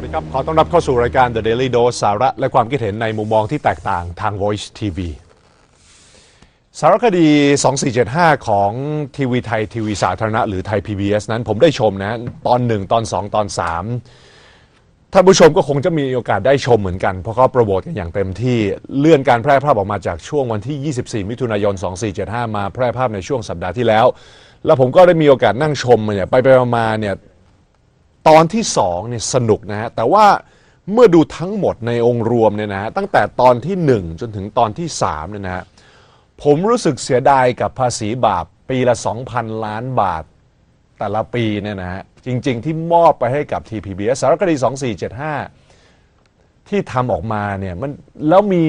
วัสดีครับ ขอต้อนรับเข้าสู่รายการ The Daily Dose สาระและความคิดเห็นในมุมมองที่แตกต่างทาง Voice TV สารคดี 2475 ของทีวีไทยทีวีสาธารณะหรือไทย PBS นั้นผมได้ชมนะ ตอน 1 ตอน 2 ตอน 3 ท่านผู้ชมก็คงจะมีโอกาสได้ชมเหมือนกัน เพราะเขาโปรโมทกันอย่างเต็มที่เลื่อนการแพร่ภาพออกมาจากช่วงวันที่ 24 มิถุนายน 2475 มาแพร่ภาพในช่วงสัปดาห์ที่แล้ว แล้วผมก็ได้มีโอกาสนั่งชมมันเนี่ยไปไปมาเนี่ย ตอนที่สองเนี่ยสนุกนะฮะแต่ว่าเมื่อดูทั้งหมดในองค์รวมเนี่ยนะฮะตั้งแต่ตอนที่หนึ่งจนถึงตอนที่สามเนี่ยนะฮะผมรู้สึกเสียดายกับภาษีบาปปีละ 2,000 ล้านบาทแต่ละปีเนี่ยนะฮะจริง ๆ ที่มอบไปให้กับ TPBS สารคดี 2475 ที่ทำออกมาเนี่ยมันแล้วมี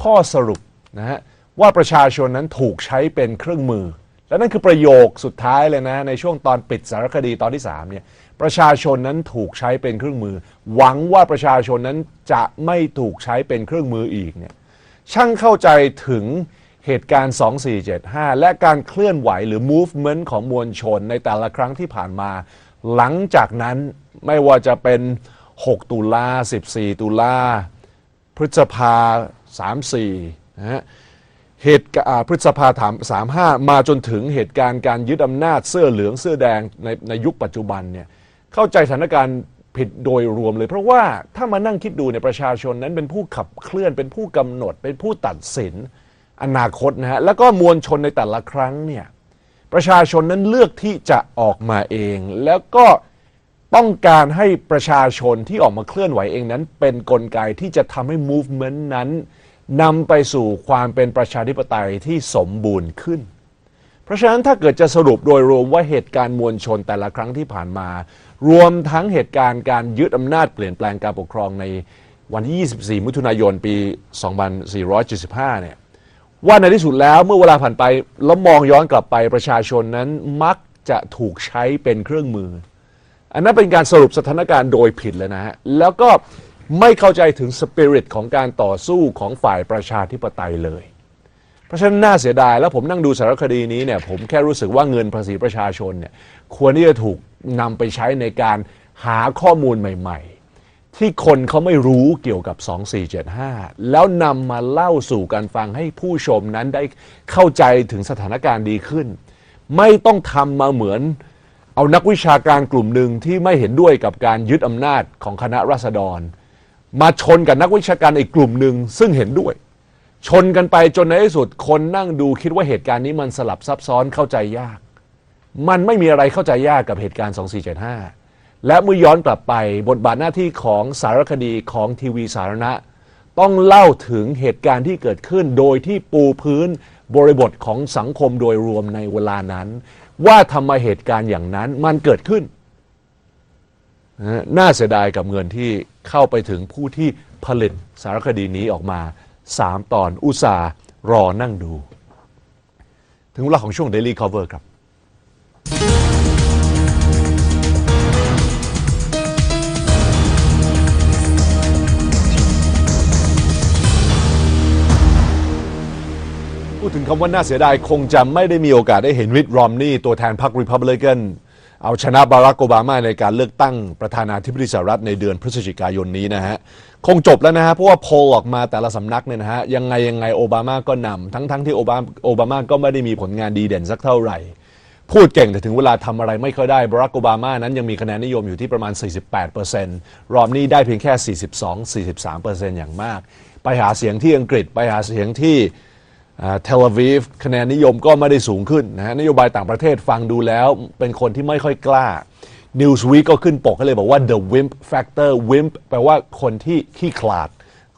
ข้อสรุปนะฮะว่าประชาชนนั้นถูกใช้เป็นเครื่องมือ และนั่นคือประโยคสุดท้ายเลยนะ ในช่วงตอนปิดสารคดีตอนที่ 3 เนี่ย ประชาชนนั้นถูกใช้เป็นเครื่องมือ หวังว่าประชาชนนั้นจะไม่ถูกใช้เป็นเครื่องมืออีกเนี่ยช่างเข้าใจถึงเหตุการณ์ 2475 และการเคลื่อนไหวหรือ movement ของมวลชนในแต่ละครั้งที่ผ่านมา หลังจากนั้นไม่ว่าจะเป็น 6 ตุลา 14 ตุลา พฤษภา 34 นะฮะเหตุกาอ่าพฤษภาถาม35 มาจนถึงเหตุการณ์การยึดอำนาจเสื้อเหลืองเสื้อแดงในในยุคปัจจุบันเนี่ย เข้าใจสถานการณ์ผิดโดยรวมเลย เพราะว่าถ้ามานั่งคิดดูเนี่ยประชาชนนั้นเป็นผู้ขับเคลื่อนเป็นผู้กำหนด เป็นผู้ตัดสินอนาคตนะฮะแล้วก็มวลชนในแต่ละครั้งเนี่ยประชาชนนั้นเลือกที่จะออกมาเอง แล้วก็ต้องการให้ประชาชนที่ออกมาเคลื่อนไหวเองนั้น เป็นนกลไกที่จะทำให้ movement นั้นนำไปสู่ความเป็นประชาธิปไตยที่สมบูรณ์ขึ้น เพราะฉะนั้นถ้าเกิดจะสรุปโดยรวมว่าเหตุการณ์มวลชนแต่ละครั้งที่ผ่านมา รวมทั้งเหตุการณ์การยึดอำนาจเปลี่ยนแปลงการปกครองในวันที่ 24 มิถุนายนปี 2475 เนี่ยว่าในที่สุดแล้วเมื่อเวลาผ่านไปแล้วมองย้อนกลับไปประชาชนนั้นมักจะถูกใช้เป็นเครื่องมือ อันนั้นเป็นการสรุปสถานการณ์โดยผิดเลยนะฮะ แล้วก็ไม่เข้าใจถึงสปิริตของการต่อสู้ของฝ่ายประชาธิปไตยเลย เพราะฉะนั้นน่าเสียดายแล้วผมนั่งดูสารคดีนี้เนี่ยผมแค่รู้สึกว่าเงินภาษีประชาชนเนี่ยควรที่จะถูก นำไปใช้ในการหาข้อมูลใหม่ ๆ ที่คนเขาไม่รู้เกี่ยวกับ 2475 แล้วนำมาเล่าสู่กันฟังให้ผู้ชมนั้นได้เข้าใจถึงสถานการณ์ดีขึ้น ไม่ต้องทำมาเหมือนเอานักวิชาการกลุ่มหนึ่งที่ไม่เห็นด้วยกับการยึดอำนาจของคณะราษฎร มาชนกับนักวิชาการอีกกลุ่มหนึ่งซึ่งเห็นด้วย ชนกันไปจนในที่สุดคนนั่งดูคิดว่าเหตุการณ์นี้มันสลับซับซ้อนเข้าใจยาก มันไม่มีอะไรเข้าใจยากกับเหตุการณ์ 2475 และเมื่อย้อนกลับไปบทบาทหน้าที่ของสารคดีของทีวีสาธารณะ ต้องเล่าถึงเหตุการณ์ที่เกิดขึ้น โดยที่ปูพื้นบริบทของสังคมโดยรวมในเวลานั้น ว่าทำไมเหตุการณ์อย่างนั้นมันเกิดขึ้น น่าเสียดายกับเงินที่เข้าไปถึงผู้ที่ผลิตสารคดีนี้ออกมา 3 ตอนอุตสาห์รอนั่งดู ถึงเวลาของช่วง Daily Cover ครับ พูดถึงคำว่าน่าเสียดายคงจะไม่ได้มีโอกาสได้เห็นวิทรอมนี่ตัวแทนพรรครีพับลิกันเอาชนะบารักโอบามาในการเลือกตั้งประธานาธิบดีสหรัฐในเดือนพฤศจิกายนนี้นะฮะ คงจบแล้วนะฮะ เพราะว่าโพลออกมาแต่ละสำนักเนี่ยนะฮะ ยังไงยังไงโอบามาก็นำทั้งทั้งที่โอบาโอบามาก็ไม่ได้มีผลงานดีเด่นสักเท่าไหร่ พูดเก่งแต่ถึงเวลาทำอะไรไม่ค่อยได้บรักโอบามานั้นยังมีคะแนนนิยมอยู่ที่ประมาณ 48%รอมนี่ได้เพียงแค่ 42-43%อย่างมาก ไปหาเสียงที่อังกฤษไปหาเสียงที่เทลอาวีฟคะแนนนิยมก็ไม่ได้สูงขึ้นนะฮะนโยบายต่างประเทศฟังดูแล้วเป็นคนที่ไม่ค่อยกล้า Newsweek ก็ขึ้นปกให้เลยบอกว่า the wimp factor wimp แปลว่าคนที่ขี้ขลาด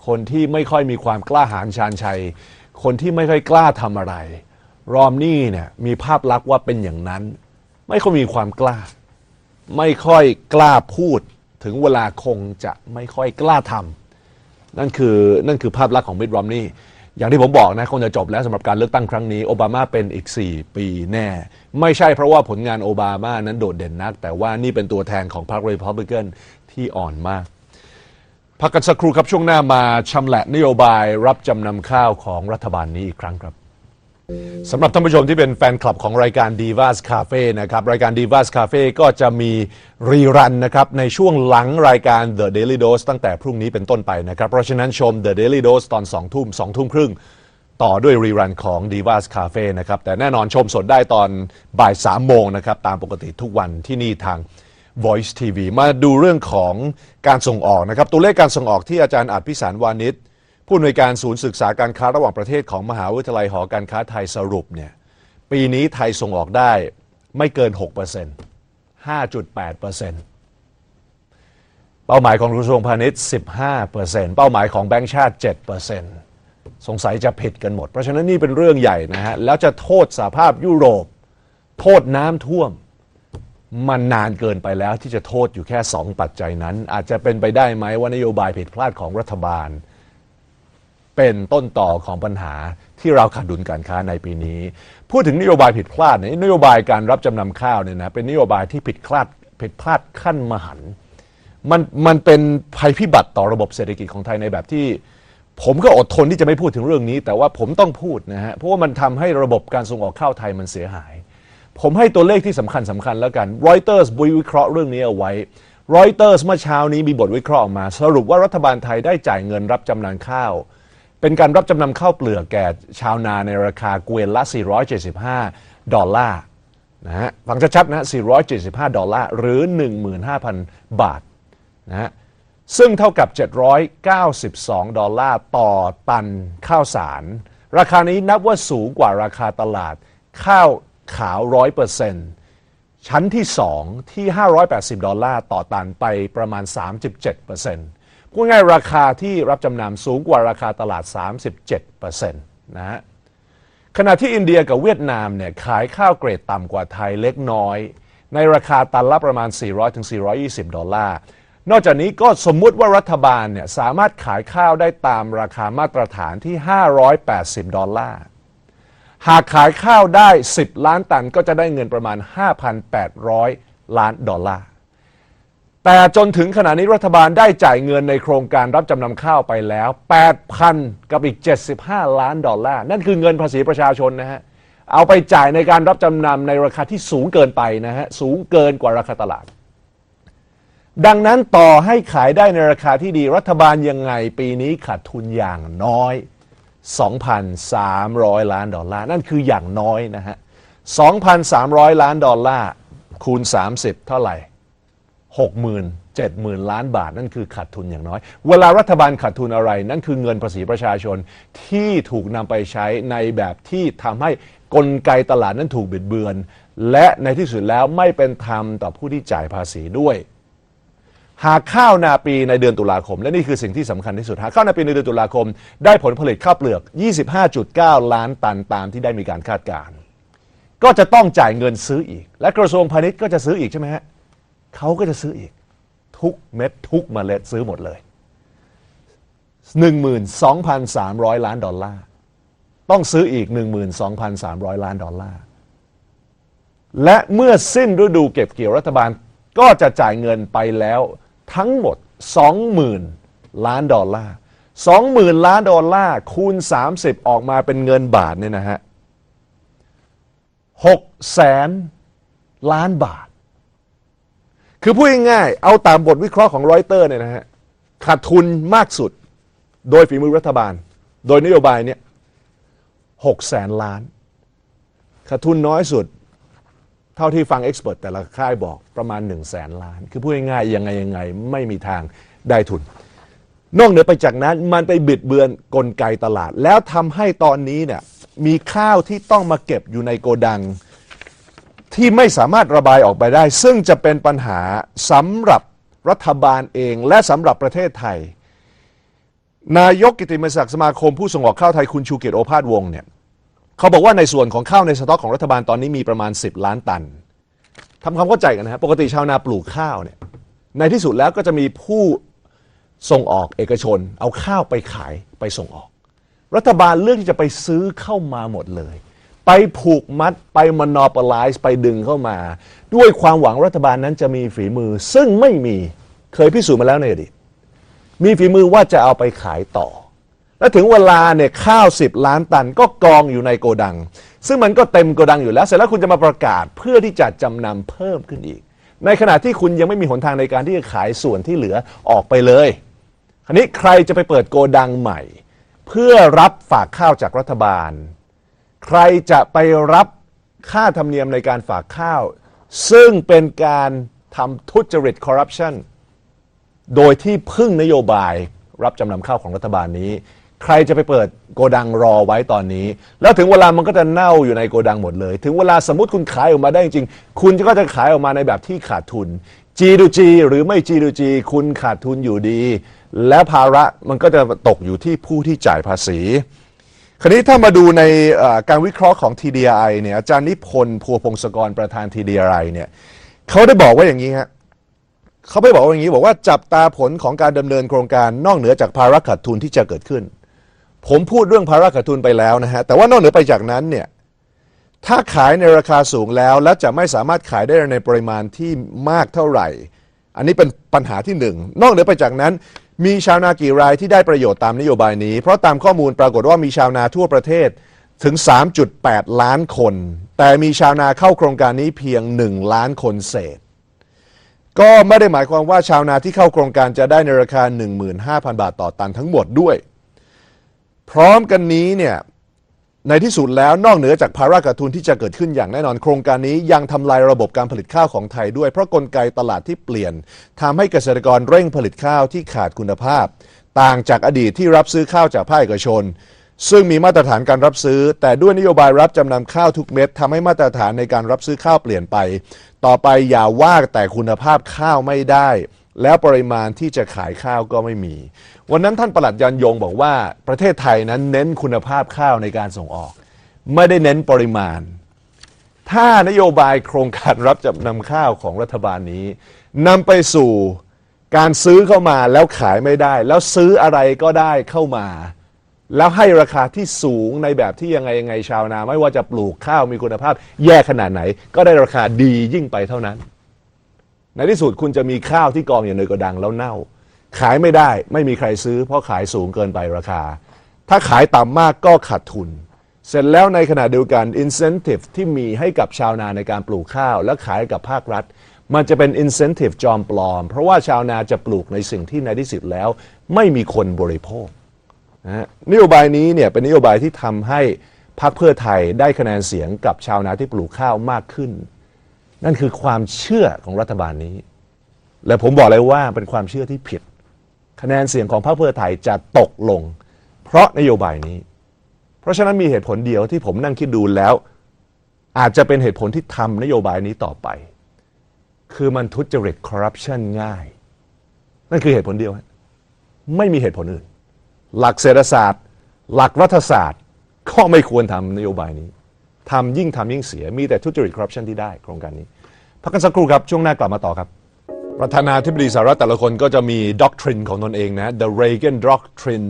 คนที่ไม่ค่อยมีความกล้าหาญชาญชัย คนที่ไม่ค่อยกล้าทำอะไร รอมนี่เนี่ยมีภาพลักษณ์ว่าเป็นอย่างนั้น ไม่ค่อยมีความกล้า ไม่ค่อยกล้าพูดถึงเวลาคงจะไม่ค่อยกล้าทำนั่นคือนั่นคือภาพลักษณ์ของมิดรอมนี่อย่างที่ผมบอกนะคงจะจบแล้วสำหรับการเลือกตั้งครั้งนี้โอบามาเป็นอีก 4 ปีแน่ ไม่ใช่เพราะว่าผลงานโอบามานั้นโดดเด่นนัก แต่ว่านี่เป็นตัวแทนของพรรครีพับลิกันที่อ่อนมากพักกันสักครู่ครับช่วงหน้ามาชำแหละนโยบายรับจำนำข้าวของรัฐบาลนี้อีกครั้งครับ สำหรับท่านผู้ชมที่เป็นแฟนคลับของรายการ Divas Cafe นะครับ รายการ Divas Cafe ก็จะมีรีรันนะครับ ในช่วงหลังรายการ The Daily Dose ตั้งแต่พรุ่งนี้เป็นต้นไปนะครับ เพราะฉะนั้นชม The Daily Dose ตอน 2 ทุ่ม 2 ทุ่มครึ่ง ต่อด้วยรีรันของ Divas Cafe นะครับ แต่แน่นอนชมสดได้ตอนบ่าย 3 โมงนะครับ ตามปกติทุกวันที่นี่ทาง Voice TV มาดูเรื่องของการส่งออกนะครับ ตัวเลขการส่งออกที่อาจารย์อัดพิสารวานิช ผู้อำนวยการศูนย์ศึกษาการค้าระหว่างประเทศของมหาวิทยาลัยหอการค้าไทยสรุปเนี่ยปีนี้ไทยส่งออกได้ไม่เกิน 6% 5.8%เป้าหมายของกระทรวงพาณิชย์ 15%เป้าหมายของแบงก์ชาติ 7%สงสัยจะผิดกันหมด เพราะฉะนั้นนี่เป็นเรื่องใหญ่นะฮะ แล้วจะโทษสหภาพยุโรป โทษน้ำท่วม มันนานเกินไปแล้วที่จะโทษอยู่แค่ 2 ปัจจัยนั้น อาจจะเป็นไปได้ไหมว่านโยบายผิดพลาดของรัฐบาล เป็นต้นต่อของปัญหาที่เราขาดดุลการค้าในปีนี้ พูดถึงนโยบายผิดพลาดเนี่ยนโยบายการรับจำนำข้าวเนี่ยนะเป็นนโยบายที่ผิดพลาดผิดพลาดขั้นมหันมันมันเป็นภัยพิบัติต่อระบบเศรษฐกิจของไทยในแบบที่ ผมก็อดทนที่จะไม่พูดถึงเรื่องนี้ แต่ว่าผมต้องพูดนะฮะเพราะว่ามันทำให้ระบบการส่งออกข้าวไทยมันเสียหาย ผมให้ตัวเลขที่สำคัญสำคัญแล้วกันรอยเตอร์สบุยวิเคราะห์เรื่องนี้เอาไว้รอยเตอร์สเมื่อเช้านี้มีบทวิเคราะห์ออกมา สรุปว่ารัฐบาลไทยได้จ่ายเงินรับจำนำข้าว เป็นการรับจำนำข้าวเปลือกแก่ชาวนาในราคาเกวียนละ 475 ดอลลาร์นะฮะฟังชัดๆนะ 475 ดอลลาร์ หรือ 15,000 บาทนะฮะซึ่งเท่ากับ 792 ดอลลาร์ต่อตันข้าวสาร ราคานี้นับว่าสูงกว่าราคาตลาดข้าวขาว 100%ชั้นที่ 2 ที่ 580 ดอลลาร์ต่อตันไปประมาณ 37% พูดง่ายราคาที่รับจำนำสูงกว่าราคาตลาด 37%นะฮะขณะที่อินเดียกับเวียดนามเนี่ยขายข้าวเกรดต่ำกว่าไทยเล็กน้อย ในราคาตันละประมาณ 400-420 ดอลลาร์ นอกจากนี้ก็สมมุติว่ารัฐบาลเนี่ยสามารถขายข้าวได้ตามราคามาตรฐานที่ 580 ดอลลาร์ หากขายข้าวได้ 10 ล้านตันก็จะได้เงินประมาณ 5,800 ล้านดอลลาร์ แต่จนถึงขณะนี้รัฐบาลได้จ่ายเงินในโครงการรับจำนำข้าวไปแล้ว 8,000 กับอีก 75 ล้านดอลลาร์ นั่นคือเงินภาษีประชาชนนะฮะ เอาไปจ่ายในการรับจำนำในราคาที่สูงเกินไปนะฮะ สูงเกินกว่าราคาตลาด ดังนั้นต่อให้ขายได้ในราคาที่ดีรัฐบาลยังไงปีนี้ขาดทุนอย่างน้อย 2,300 ล้านดอลลาร์ นั่นคืออย่างน้อยนะฮะ 2,300 ล้านดอลลาร์คูณ 30 เท่าไหร่ 60,000 7 0 0 0 ล้านบาท นั่นคือขาดทุนอย่างน้อย เวลารัฐบาลขาดทุนอะไร นั่นคือเงินภาษีประชาชนที่ถูกนำไปใช้ในแบบที่ทำให้กลไกตลาดนั้นถูกบิดเบือน และในที่สุดแล้วไม่เป็นธรรมต่อผู้ที่จ่ายภาษีด้วยหากข้าวนาปีในเดือนตุลาคม และนี่คือสิ่งที่สำคัญที่สุด หากข้าวนาปีในเดือนตุลาคม ได้ผลผลิตข้าวเปลือก 25.9 ล้านตันตามที่ได้มีการคาดการณ์ก็จะต้องจ่ายเงินซื้ออีก และกระทรวงพาณิชย์ก็จะซื้ออีกใช่ไหมฮะ เขาก็จะซื้ออีก ทุกเม็ดทุกเมล็ดซื้อหมดเลย 12,300 ล้านดอลลาร์ ต้องซื้ออีก 12,300 ล้านดอลลาร์ และเมื่อสิ้นฤดูเก็บเกี่ยวรัฐบาลก็จะจ่ายเงินไปแล้วทั้งหมด 20,000 ล้านดอลลาร์20,000 ล้านดอลลาร์คูณ 30 ออกมาเป็นเงินบาทเนี่ยนะฮะ6แสนล้านบาท คือพูดง่ายๆเอาตามบทวิเคราะห์ของรอยเตอร์เนี่ยนะฮะขาดทุนมากสุดโดยฝีมือรัฐบาล โดยนโยบายเนี่ย6แสนล้านขาดทุนน้อยสุด เท่าที่ฟังเอ็กซ์เพรสแต่ละค่ายบอกประมาณ1นึ่งแสนล้าน คือพูดง่ายๆยังไงยังไงไม่มีทางได้ทุน นอกเหนือไปจากนั้นมันไปบิดเบือนกลไกตลาด แล้วทำให้ตอนนี้เนี่ยมีข้าวที่ต้องมาเก็บอยู่ในโกดัง ที่ไม่สามารถระบายออกไปได้ ซึ่งจะเป็นปัญหาสำหรับรัฐบาลเองและสำหรับประเทศไทย นายกกิติมศักดิ์สมาคมผู้ส่งออกข้าวไทยคุณชูเกียรติโอภาสวงศ์เนี่ยเขาบอกว่าในส่วนของข้าวในสต็อกของรัฐบาลตอนนี้มีประมาณ 10 ล้านตันทำความเข้าใจกันนะครับปกติชาวนาปลูกข้าวเนี่ยในที่สุดแล้วก็จะมีผู้ส่งออกเอกชน เอาข้าวไปขายไปส่งออก รัฐบาลเลือกที่จะไปซื้อเข้ามาหมดเลย ไปผูกมัดไปมอนอปลซ์ไปดึงเข้ามา ด้วยความหวังรัฐบาลนั้นจะมีฝีมือ ซึ่งไม่มีเคยพิสูจน์มาแล้วในอดีตมีฝีมือว่าจะเอาไปขายต่อ แล้วถึงเวลาเนี่ยข้าว 10 ล้านตันก็กองอยู่ในโกดัง ซึ่งมันก็เต็มโกดังอยู่แล้ว เสร็จแล้วคุณจะมาประกาศเพื่อที่จะจำนำเพิ่มขึ้นอีก ในขณะที่คุณยังไม่มีหนทางในการที่จะขายส่วนที่เหลือออกไปเลยคราวนี้ใครจะไปเปิดโกดังใหม่ เพื่อรับฝากข้าวจากรัฐบาล ใครจะไปรับค่าธรรมเนียมในการฝากข้าว ซึ่งเป็นการทำทุจริตคอร์รัปชันโดยที่พึ่งนโยบายรับจำนำข้าวของรัฐบาลนี้ ใครจะไปเปิดโกดังรอไว้ตอนนี้ แล้วถึงเวลามันก็จะเน่าอยู่ในโกดังหมดเลย ถึงเวลาสมมติคุณขายออกมาได้จริงๆคุณก็จะขายออกมาในแบบที่ขาดทุน G ดู G หรือไม่ G ดู G คุณขาดทุนอยู่ดี และภาระมันก็จะตกอยู่ที่ผู้ที่จ่ายภาษี คราวนี้ถ้ามาดูในการวิเคราะห์ของ TDI เนี่ยอาจารย์นิพนธ์พัวพงศกรประธาน TDI เนี่ยเขาได้บอกว่าอย่างนี้ฮะเขาไปบอกว่าอย่างนี้บอกว่าจับตาผลของการดำเนินโครงการนอกเหนือจากภาระขาดทุนที่จะเกิดขึ้น ผมพูดเรื่องภาระขาดทุนไปแล้วนะฮะแต่ว่านอกเหนือไปจากนั้นเนี่ยถ้าขายในราคาสูงแล้ว และจะไม่สามารถขายได้ในปริมาณที่มากเท่าไหร่ อันนี้เป็นปัญหาที่หนึ่งนอกเหนือไปจากนั้น มีชาวนากี่รายที่ได้ประโยชน์ตามนโยบายนี้ เพราะตามข้อมูลปรากฏว่ามีชาวนาทั่วประเทศถึง 3.8 ล้านคน แต่มีชาวนาเข้าโครงการนี้เพียง 1 ล้านคนเศษ ก็ไม่ได้หมายความว่าชาวนาที่เข้าโครงการจะได้ในราคา 15,000 บาทต่อตันทั้งหมดด้วย พร้อมกันนี้เนี่ย ในที่สุดแล้วนอกเหนือจากภาระขาดทุนที่จะเกิดขึ้นอย่างแน่นอนโครงการนี้ยังทำลายระบบการผลิตข้าวของไทยด้วยเพราะกลไกตลาดที่เปลี่ยนทำให้เกษตรกรเร่งผลิตข้าวที่ขาดคุณภาพ ต่างจากอดีตที่รับซื้อข้าวจากภาคเอกชน ซึ่งมีมาตรฐานการรับซื้อ แต่ด้วยนโยบายรับจำนำข้าวทุกเม็ดทำให้มาตรฐานในการรับซื้อข้าวเปลี่ยนไป ต่อไปอย่าว่าแต่คุณภาพข้าวไม่ได้ แล้วปริมาณที่จะขายข้าวก็ไม่มี วันนั้นท่านประหลัดยันยงบอกว่าประเทศไทยนั้นเน้นคุณภาพข้าวในการส่งออก ไม่ได้เน้นปริมาณ ถ้านโยบายโครงการรับจำนำข้าวของรัฐบาลนี้นำไปสู่การซื้อเข้ามาแล้วขายไม่ได้ แล้วซื้ออะไรก็ได้เข้ามา แล้วให้ราคาที่สูงในแบบที่ยังไงยังไงชาวนา ไม่ว่าจะปลูกข้าวมีคุณภาพ แย่ขนาดไหน ก็ได้ราคาดียิ่งไปเท่านั้น ในที่สุดคุณจะมีข้าวที่กองอยู่ในโกดังแล้วเน่า ขายไม่ได้ไม่มีใครซื้อ เพราะขายสูงเกินไปราคา ถ้าขายต่ำมากก็ขาดทุน เสร็จแล้วในขณะเดียวกัน incentive ที่มีให้กับชาวนาในการปลูกข้าว และขายกับภาครัฐ มันจะเป็น incentive จอมปลอม เพราะว่าชาวนาจะปลูกในสิ่งที่ในที่สุดแล้ว ไม่มีคนบริโภคนะนโยบายนี้เนี่ยเป็นนโยบายที่ทำให้พรรคเพื่อไทยได้คะแนนเสียงกับชาวนาที่ปลูกข้าวมากขึ้น นั่นคือความเชื่อของรัฐบาลนี้ และผมบอกเลยว่าเป็นความเชื่อที่ผิด คะแนนเสียงของพรรคเพื่อไทยจะตกลง เพราะนโยบายนี้ เพราะฉะนั้นมีเหตุผลเดียวที่ผมนั่งคิดดูแล้ว อาจจะเป็นเหตุผลที่ทำนโยบายนี้ต่อไป คือมันทุจริตคอร์รัปชันง่าย นั่นคือเหตุผลเดียว ไม่มีเหตุผลอื่น หลักเศรษฐศาสตร์ หลักรัฐศาสตร์ก็ไม่ควรทำนโยบายนี้ ทำยิ่งทำยิ่งเสีย มีแต่ทุจริตคอร์รัปชันที่ได้โครงการนี้ พักกันสักครู่ครับ ช่วงหน้ากลับมาต่อครับ ประธานาธิบดีสหรัฐแต่ละคนก็จะมีด็อกทรินของตนเองนะ the Reagan doctrine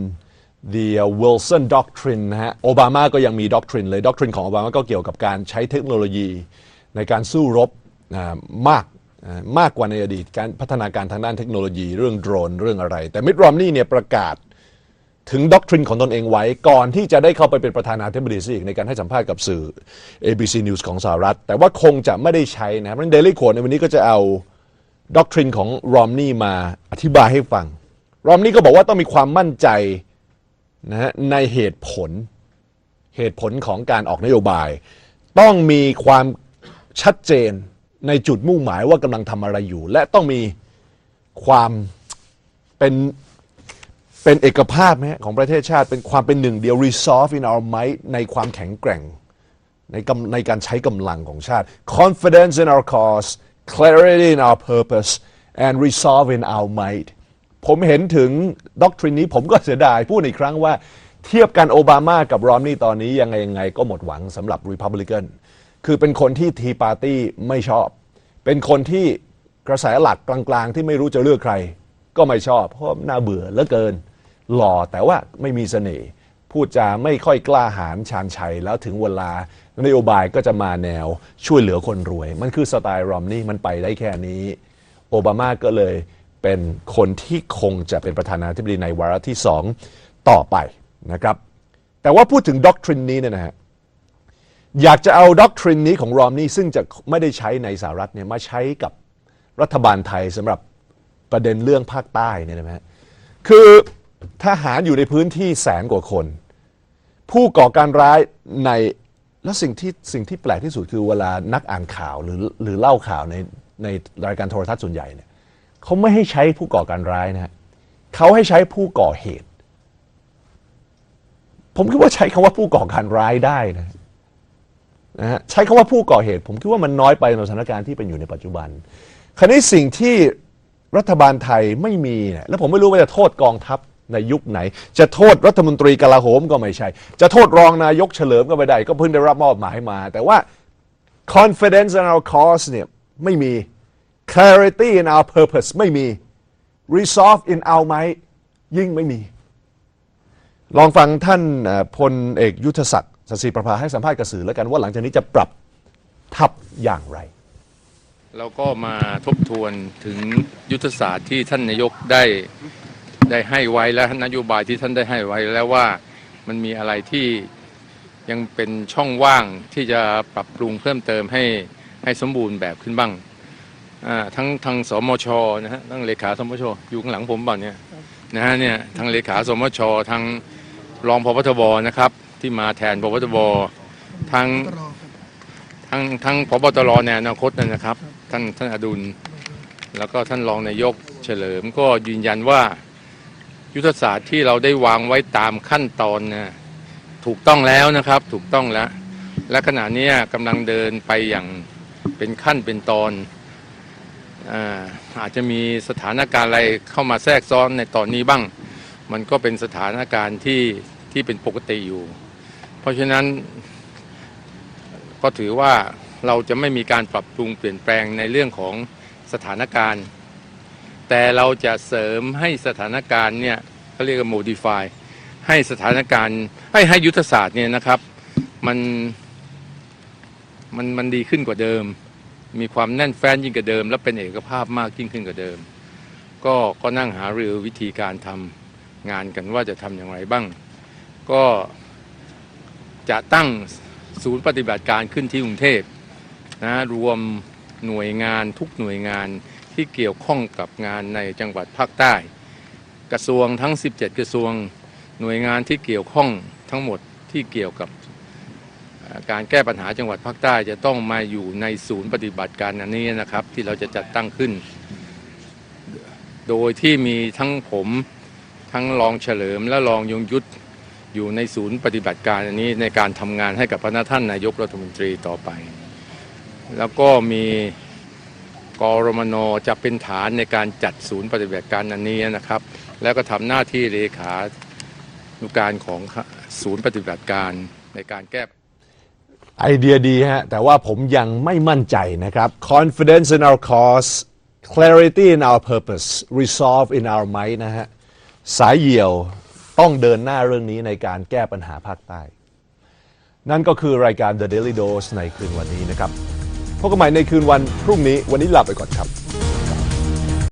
the Wilson doctrine นะฮะโอบามาก็ยังมีด็อกทรินเลยด็อกทรินของโอบามาก็เกี่ยวกับการใช้เทคโนโลยีในการสู้รบมากมากกว่าในอดีตการพัฒนาการทางด้านเทคโนโลยีเรื่องโดรนเรื่องอะไร แต่มิตรอมนี่เนี่ยประกาศ ถึงด็อกทรินของตนเองไว้ ก่อนที่จะได้เข้าไปเป็นประธานาธิบดีซะอีกในการให้สัมภาษณ์กับสื่อ ABC News ของสหรัฐ แต่ว่าคงจะไม่ได้ใช้นะครับเพราะเดลี่โคในวันนี้ก็จะเอาด็อกทรินของรอมนี่มาอธิบายให้ฟัง รอมนี่ก็บอกว่าต้องมีความมั่นใจนะฮะในเหตุผลเหตุผลของการออกนโยบาย ต้องมีความชัดเจนในจุดมุ่งหมายว่ากำลังทำอะไรอยู่ และต้องมีความเป็น เป็นเอกภาพไหมของประเทศชาติเป็นความเป็นหนึ่งเดียว resolve in our might ในความแข็งแกร่ง ในกำในการใช้กำลังของชาติ confidence in our cause clarity in our purpose and resolve in our might ผมเห็นถึงด็อกทรินนี้ผมก็เสียดายพูดอีกครั้งว่าเทียบกันโอบามากับรอมนี่ตอนนี้ยังไงยังไงก็หมดหวังสำหรับรีพับลิกันคือเป็นคนที่ทีปาร์ตี้ไม่ชอบ เป็นคนที่กระแสหลักกลางๆ ที่ไม่รู้จะเลือกใคร ก็ไม่ชอบ เพราะน่าเบื่อเหลือเกิน หล่อแต่ว่าไม่มีเสน่ห์พูดจาไม่ค่อยกล้าหาญชาญชัย แล้วถึงเวลานโยบายก็จะมาแนวช่วยเหลือคนรวย มันคือสไตล์รอมนี่มันไปได้แค่นี้ โอบามาก็เลยเป็นคนที่คงจะเป็นประธานาธิบดีในวาระที่สองต่อไปนะครับ แต่ว่าพูดถึงด็อกทรินนี้เนี่ยนะฮะอยากจะเอาด็อกทรินนี้ของรอมนี่ซึ่งจะไม่ได้ใช้ในสหรัฐเนี่ยมาใช้กับรัฐบาลไทยสำหรับประเด็นเรื่องภาคใต้เนี่ยนะฮะคือ ทหารอยู่ในพื้นที่แสนกว่าคน ผู้ก่อการร้ายในแล้วสิ่งที่สิ่งที่แปลกที่สุดคือเวลานักอ่านข่าวหรือหรือเล่าข่าวในในรายการโทรทัศน์ส่วนใหญ่เนี่ยเขาไม่ให้ใช้ผู้ก่อการร้ายนะฮะเขาให้ใช้ผู้ก่อเหตุ ผมคิดว่าใช้คำว่าผู้ก่อการร้ายได้นะนะฮะใช้คำว่าผู้ก่อเหตุ ผมคิดว่ามันน้อยไปในสถานการณ์ที่เป็นอยู่ในปัจจุบัน คราวนี้สิ่งที่รัฐบาลไทยไม่มีเนี่ยแล้วผมไม่รู้ว่าจะโทษกองทัพ ในยุคไหน จะโทษรัฐมนตรีกลาโหมก็ไม่ใช่ จะโทษรองนายกเฉลิมก็ไม่ได้ ก็เพิ่งได้รับมอบหมายมา แต่ว่า confidence in our cause เนี่ยไม่มี clarity in our purpose ไม่มี resolve in our might ยิ่งไม่มี ลองฟังท่านพลเอกยุทธศักดิ์สศิประภาให้สัมภาษณ์กับสื่อแล้วกันว่าหลังจากนี้จะปรับทัพอย่างไร เราก็มาทบทวนถึงยุทธศาสตร์ที่ท่านนายกได้ ได้ให้ไว้และนโยบายที่ท่านได้ให้ไว้แล้วว่ามันมีอะไรที่ยังเป็นช่องว่างที่จะปรับปรุงเพิ่มเติมให้ให้สมบูรณ์แบบขึ้นบ้างทั้งทางสมชนะฮะทั้งเลขาสมชอยู่ข้างหลังผมเปล่าเนี่ยนะฮะเนี่ยทางเลขาสมชทางรองพบทบนะครับ ที่มาแทนพบทบทางทั้งทั้งพบตรในอนาคตนะครับ ท่านท่านอดุล แล้วก็ท่านรองนายกเฉลิมก็ยืนยันว่า ยุทธศาสตร์ที่เราได้วางไว้ตามขั้นตอนนะถูกต้องแล้วนะครับถูกต้องแล้ว และขณะนี้กำลังเดินไปอย่างเป็นขั้นเป็นตอนอาอาจจะมีสถานการณ์อะไรเข้ามาแทรกซ้อนในตอนนี้บ้าง มันก็เป็นสถานการณ์ที่ที่เป็นปกติอยู่ เพราะฉะนั้นก็ถือว่าเราจะไม่มีการปรับปรุงเปลี่ยนแปลงในเรื่องของสถานการณ์ แต่เราจะเสริมให้สถานการณ์เนี่ยเขาเรียกว่า modify ให้สถานการณ์ให้ให้ยุทธศาสตร์เนี่ยนะครับ มันมันมันดีขึ้นกว่าเดิม มีความแน่นแฟ้นยิ่งกว่าเดิม และเป็นเอกภาพมากยิ่งขึ้นกว่าเดิม ก็ก็นั่งหารือวิธีการทำงานกันว่าจะทำอย่างไรบ้าง ก็จะตั้งศูนย์ปฏิบัติการขึ้นที่กรุงเทพนะรวมหน่วยงานทุกหน่วยงาน ที่เกี่ยวข้องกับงานในจังหวัดภาคใต้ กระทรวงทั้ง 17 กระทรวงหน่วยงานที่เกี่ยวข้องทั้งหมดที่เกี่ยวกับการแก้ปัญหาจังหวัดภาคใต้จะต้องมาอยู่ในศูนย์ปฏิบัติการอันนี้นะครับ ที่เราจะจัดตั้งขึ้น โดยที่มีทั้งผมทั้งรองเฉลิมและรองยงยุทธอยู่ในศูนย์ปฏิบัติการอันนี้ในการทำงานให้กับพระนท่านนายกรัฐมนตรีต่อไป แล้วก็มี กรมนจะเป็นฐานในการจัดศูนย์ปฏิบัติการอันนี้นะครับ แล้วก็ทำหน้าที่เลขานุการของศูนย์ปฏิบัติการในการแก้ไอเดียดีฮะ แต่ว่าผมยังไม่มั่นใจนะครับ confidence in our cause clarity in our purpose resolve in our might นะฮะ สายเหี่ยวต้องเดินหน้าเรื่องนี้ในการแก้ปัญหาภาคใต้ นั่นก็คือรายการ The Daily Dose ในคืนวันนี้นะครับ พบกันใหม่ในคืนวันพรุ่งนี้วันนี้ลาไปก่อนครับ